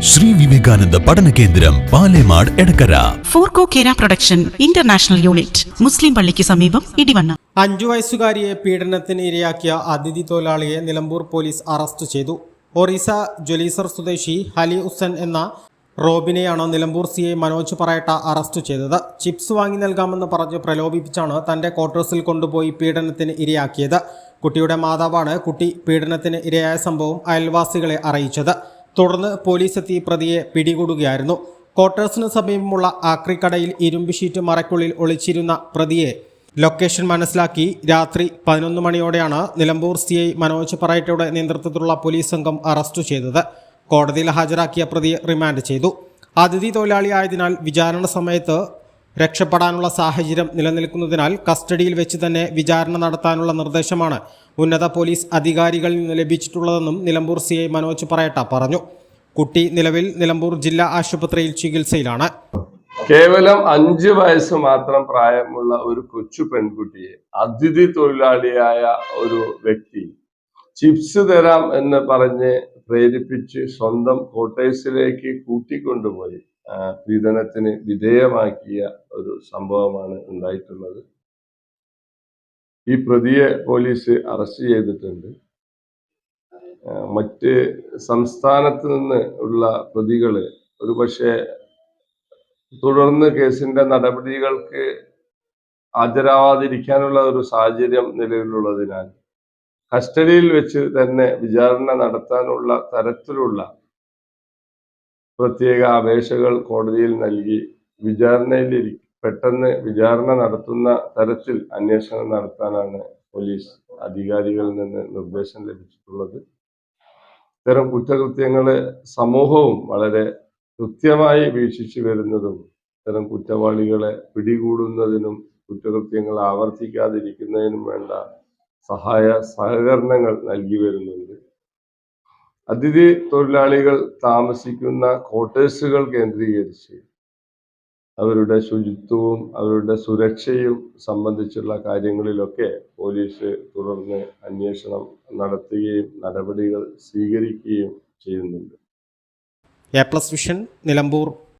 Shri Vivekananda പഠന കേന്ദ്രം പാലേമാട് എടക്കര. ഫോർകോ കേര പ്രൊഡക്ഷൻ ഇന്റർനാഷണൽ യൂണിറ്റ് മുസ്ലിം പള്ളിക്ക് സമീപം ഇടിവണ്ണ. അഞ്ചു വയസ്സുകാരിയെ പീഡനത്തിന് ഇരയാക്കിയ അതിഥി തൊഴിലാളിയെ നിലമ്പൂർ പോലീസ് അറസ്റ്റ് ചെയ്തു. ഒറീസ ജൊലീസർ സ്വദേശി ഹലി ഹുസൻ എന്ന റോബിനെയാണ് Nilambur C I Manoj Parayatta arrest ചെയ്തത്. ചിപ്സ് വാങ്ങി നൽകാമെന്ന് പറഞ്ഞ് പ്രലോഭിപ്പിച്ചാണ് തന്റെ ക്വാർട്ടേഴ്സിൽ കൊണ്ടുപോയി പീഡനത്തിന് ഇരയാക്കിയത്. കുട്ടിയുടെ മാതാവാണ് കുട്ടി പീഡനത്തിന് ഇരയായ സംഭവം അയൽവാസികളെ അറിയിച്ചത്. തുടർന്ന് പോലീസ് എത്തി പ്രതിയെ പിടികൂടുകയായിരുന്നു. ക്വാർട്ടേഴ്സിന് സമീപമുള്ള ആക്രിക്കടയിൽ ഇരുമ്പ് ഷീറ്റ് മറയ്ക്കുള്ളിൽ ഒളിച്ചിരുന്ന പ്രതിയെ ലൊക്കേഷൻ മനസ്സിലാക്കി രാത്രി പതിനൊന്ന് മണിയോടെയാണ് നിലമ്പൂർ സി ഐ മനോജ് പറയറ്റയുടെ നേതൃത്വത്തിലുള്ള പോലീസ് സംഘം അറസ്റ്റ് ചെയ്തത്. കോടതിയിൽ ഹാജരാക്കിയ പ്രതിയെ റിമാൻഡ് ചെയ്തു. അതിഥി തൊഴിലാളിയായതിനാൽ വിചാരണ സമയത്ത് രക്ഷപ്പെടാനുള്ള സാഹചര്യം നിലനിൽക്കുന്നതിനാൽ കസ്റ്റഡിയിൽ വെച്ച് തന്നെ വിചാരണ നടത്താനുള്ള നിർദ്ദേശമാണ് ഉന്നത പോലീസ് അധികാരികളിൽ നിന്ന് ലഭിച്ചിട്ടുള്ളതെന്നും നിലമ്പൂർ സി ഐ മനോജ് പറയട്ട പറഞ്ഞു. കുട്ടി നിലവിൽ നിലമ്പൂർ ജില്ലാ ആശുപത്രിയിൽ ചികിത്സയിലാണ്. കേവലം അഞ്ച് വയസ്സ് മാത്രം പ്രായമുള്ള ഒരു കൊച്ചു പെൺകുട്ടിയെ അതിഥി തൊഴിലാളിയായ ഒരു വ്യക്തി ചിപ്സ് തരാം എന്ന് പറഞ്ഞ് പ്രേരിപ്പിച്ച് സ്വന്തം കോട്ടേഴ്സിലേക്ക് കൂട്ടിക്കൊണ്ടുപോയി പീഡനത്തിന് വിധേയമാക്കിയ ഒരു സംഭവമാണ് ഉണ്ടായിട്ടുള്ളത്. ഈ പ്രതിയെ പോലീസ് അറസ്റ്റ് ചെയ്തിട്ടുണ്ട്. മറ്റ് സംസ്ഥാനത്ത് നിന്ന് ഉള്ള പ്രതികൾ ഒരുപക്ഷെ തുടർന്ന് കേസിന്റെ നടപടികൾക്ക് ഹാജരാവാതിരിക്കാനുള്ള ഒരു സാഹചര്യം നിലവിലുള്ളതിനാൽ കസ്റ്റഡിയിൽ വെച്ച് തന്നെ വിചാരണ നടത്താനുള്ള തരത്തിലുള്ള പ്രത്യേക അപേക്ഷകൾ കോടതിയിൽ നൽകി. വിചാരണയിൽ പെട്ടെന്ന് വിചാരണ നടത്തുന്ന തരത്തിൽ അന്വേഷണം നടത്താനാണ് പോലീസ് അധികാരികളിൽ നിന്ന് നിർദ്ദേശം ലഭിച്ചിട്ടുള്ളത്. ഇത്തരം കുറ്റകൃത്യങ്ങൾ സമൂഹവും വളരെ കൃത്യമായി വീക്ഷിച്ചു വരുന്നതും ഇത്തരം കുറ്റവാളികളെ പിടികൂടുന്നതിനും കുറ്റകൃത്യങ്ങൾ ആവർത്തിക്കാതിരിക്കുന്നതിനും വേണ്ട സഹായ സഹകരണങ്ങൾ നൽകി വരുന്നുണ്ട്. അതിഥി തൊഴിലാളികൾ താമസിക്കുന്ന ക്വാർട്ടേഴ്സുകൾ കേന്ദ്രീകരിച്ച് അവരുടെ ശുചിത്വവും അവരുടെ സുരക്ഷയും സംബന്ധിച്ചുള്ള കാര്യങ്ങളിലൊക്കെ പോലീസ് തുടർന്ന് അന്വേഷണം നടത്തുകയും നടപടികൾ സ്വീകരിക്കുകയും ചെയ്യുന്നുണ്ട്. A plus vision Nilambur